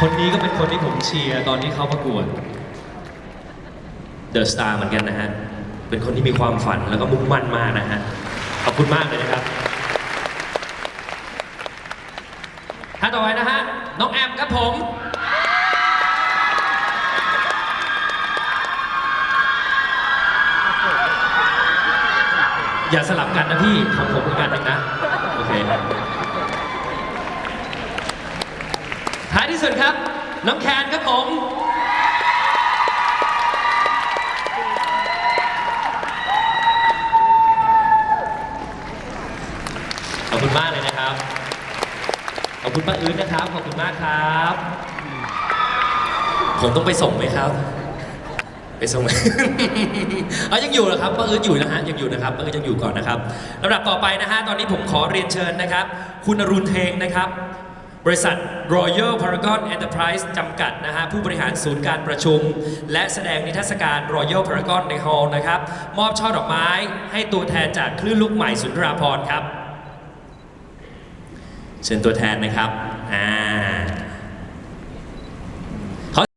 คนนี้ก็เป็นคนที่ผมเชียร์ตอนที่เขาประกวดเดอะสตาร์เหมือนกันนะฮะ เป็นคนที่มีความฝันแล้วก็มุ่งมั่นมากนะฮะ ขอบคุณมากเลยนะครับท่านต่อไปนะฮะ น้องแอมครับผมอย่าสลับกันนะพี่ของผมเป็นกันหนึ่งนะ โอเคายที่สุดครับ น้องแคนครับผม ขอบคุณมากเลยนะครับ ขอบคุณป้าอื้นนะครับ ขอบคุณมากครับ ผมต้องไปส่งไหมครับ ไปส่งไหม เอายังอยู่เหรอครับป้าอื้นอยู่นะฮะยังอยู่นะครับป้าอื้นยังอยู่ก่อนนะครับลำดับต่อไปนะฮะตอนนี้ผมขอเรียนเชิญนะครับ คุณอรุณเทงนะครับ บริษัท Royal Paragon Enterprise จำกัดนะฮะผู้บริหารศูนย์การประชุม และแสดงนิทรรศการ Royal Paragon ในฮอลล์นะครับ มอบช่อดอกไม้ให้ตัวแทนจากคลื่นลูกใหม่สุนทราพรณ์ครับ เชิญตัวแทนนะครับอ่า